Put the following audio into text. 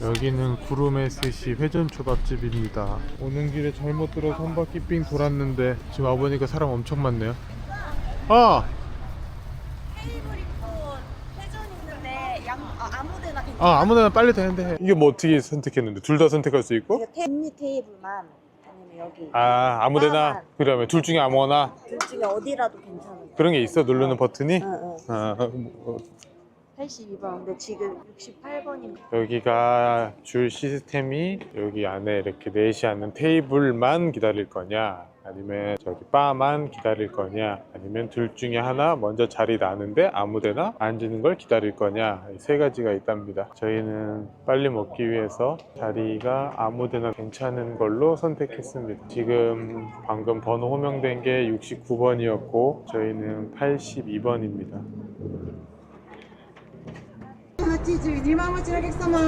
여기는 구름의 스시 회전 초밥집입니다. 오는 길에 잘못 들어서 한 바퀴 삥 돌았는데 지금 와보니까 사람 엄청 많네요. 아! 회전 아, 아무데나. 아 아무데나 빨리 되는데 이게 뭐 어떻게 선택했는데 둘 다 선택할 수 있고? 테이블 테이블만 아니면 여기 아 아무데나 그러면 둘 중에 아무거나 둘 중에 어디라도 괜찮아요. 그런 게 있어 누르는 버튼이? 응, 응. 아, 뭐, 82번. 근데 지금 68번입니다. 여기가 줄 시스템이 여기 안에 이렇게 넷이 앉는 테이블만 기다릴 거냐? 아니면 저기 바만 기다릴 거냐? 아니면 둘 중에 하나 먼저 자리 나는데 아무데나 앉는 걸 기다릴 거냐? 이세 가지가 있답니다. 저희는 빨리 먹기 위해서 자리가 아무데나 괜찮은 걸로 선택했습니다. 지금 방금 번호 호명된 게 69번이었고 저희는 82번입니다 82万お待ちのお客様。